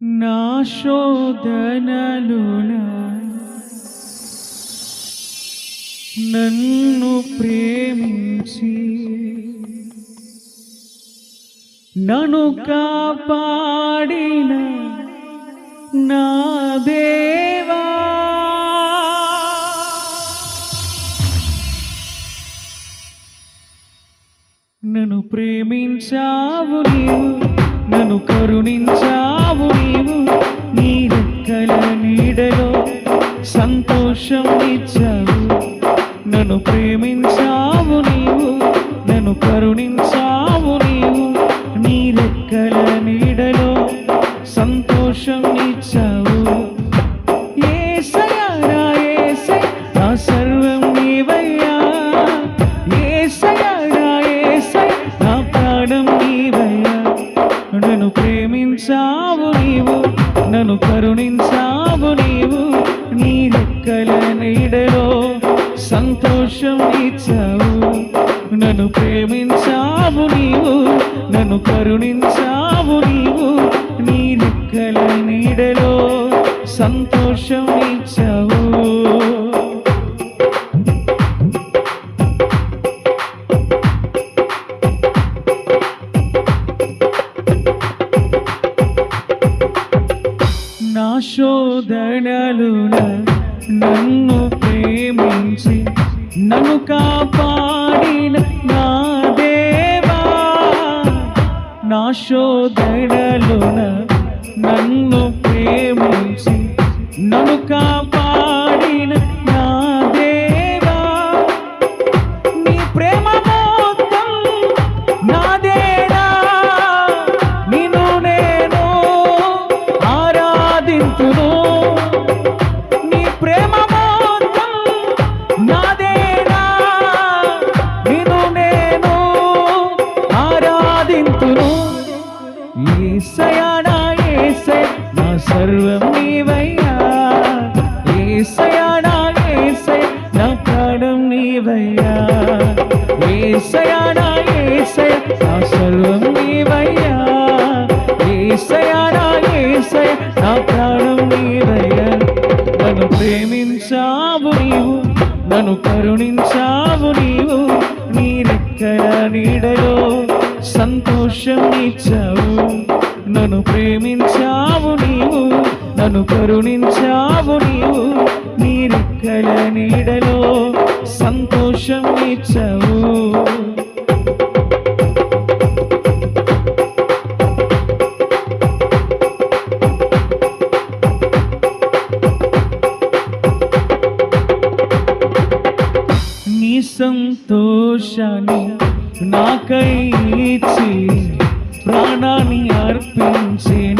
నా శోధనలు నన్ను ప్రేమించి నన్ను కాపాడిన నా దేవా. నన్ను ప్రేమించావు నీవు. నన్ను కరుణించావు నీవు. నీ రెక్కల నీడలో సంతోషం ఇచ్చావు. నన్ను ప్రేమించావు నీవు. నన్ను కరుణించావు నన్ను కరుణించావు నీవు నీ రెక్కల నీడలో సంతోషం ఇచ్చావు. నన్ను ప్రేమించావు నీవు నన్ను కరుణించావు నీవు నీ రెక్కల నీడలో సంతోషం ఇచ్చావు. శోధనలున నన్ను ప్రేమించి నన్ను కాపాడిన నా దేవా. నా శోధనలున నన్ను ప్రేమించి నన్ను కాపా ఏసయా నా ఏసయ నా సర్వం నీవయ్యా. ఏసయా నా ఏసయ నా ప్రాణం నీవయ్యా. ఏసయా నా ఏసయ నా సర్వం నీవయ్యా. ఏసయా నా ఏసయ నా ప్రాణం నీవయ్యా. నన్ను ప్రేమించావు నీవు నన్ను కరుణించావు నీవు. నీ నీడలో సంతోషం ఇచ్చావు నీడలో సంతోషం ఇచ్చవు. నీ సంతోషాన్ని నాకై ఇచ్చి ప్రాణాన్ని అర్పించిన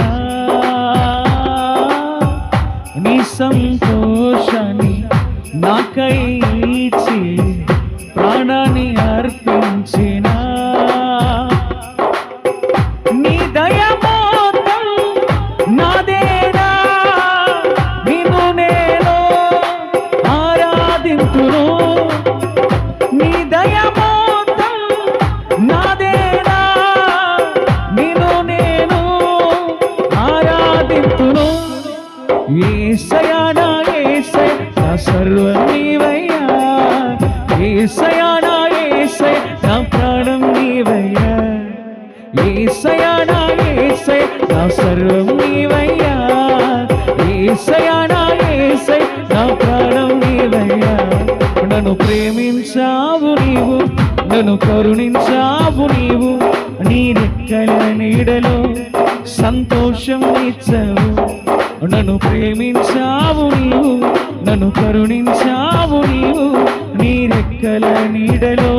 కరుణించావు నీవు నీ రెక్కల నీడలో సంతోషం ఇచ్చావు నన్ను ప్రేమించావు నీవు నన్ను కరుణించావు నీవు నీ రెక్కల నీడలో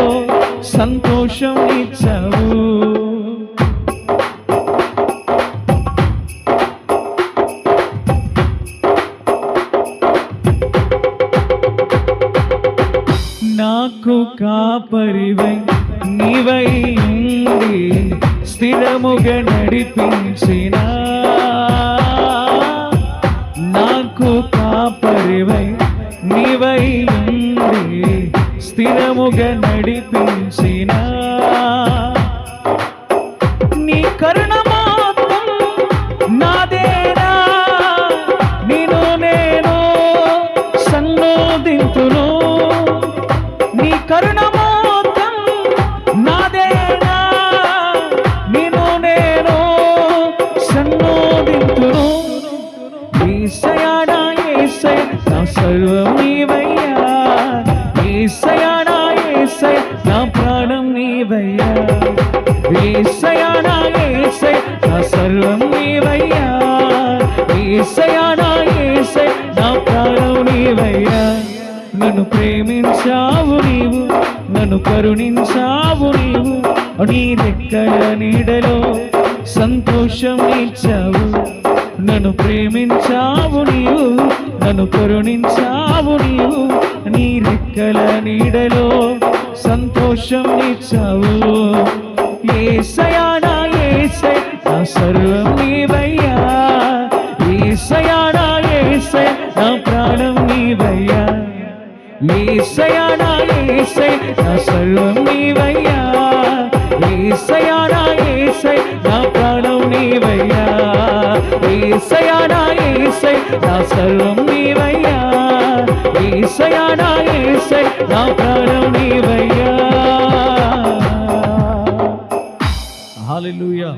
సంతోషం ఇచ్చావు నాకు కాపరివై నీవై స్థిరముగా నడిపించిన. నాకు కాపరివై నీవై స్థిరముగా నడిపించినా. ഈസയാടാ ഈസ നാ സർവം നീവയ്യാ ഈസയാടാ ഈസ നാ പ്രാണം നീവയ്യാ ഈസയാടാ ഈസ നാ സർവം നീവയ്യാ ఈసయాడా ఏసే నా ప్రాణం నీవయ్యా. నన్ను ప్రేమించావు నీవు నన్ను కరుణించావు నీవు నీ దగ్గర నీడలో సంతోషం ఇచ్చావు నన్ను ప్రేమించావు నీవు నన్ను కరుణించావు నీవు. నీ రెక్కల నీడలో సంతోషం ఇచ్చావు ఏసయా నా ఏసై నా సర్వం నీవయ్యా. ఏసయా నా ఏసై నా ప్రాణం నీవయ్యా. ఏసయా నా ఏసై నా సర్వం నీవయ్యా. ఏసయా నా ఏసై నా ప్రాణం నీవయ్యా. ఏసయా నా ఏసై నా సర్వం నీవయ్యా. ఏసయా నా ఏసై నా ప్రాణం నీవయ్యా. హల్లెలూయా.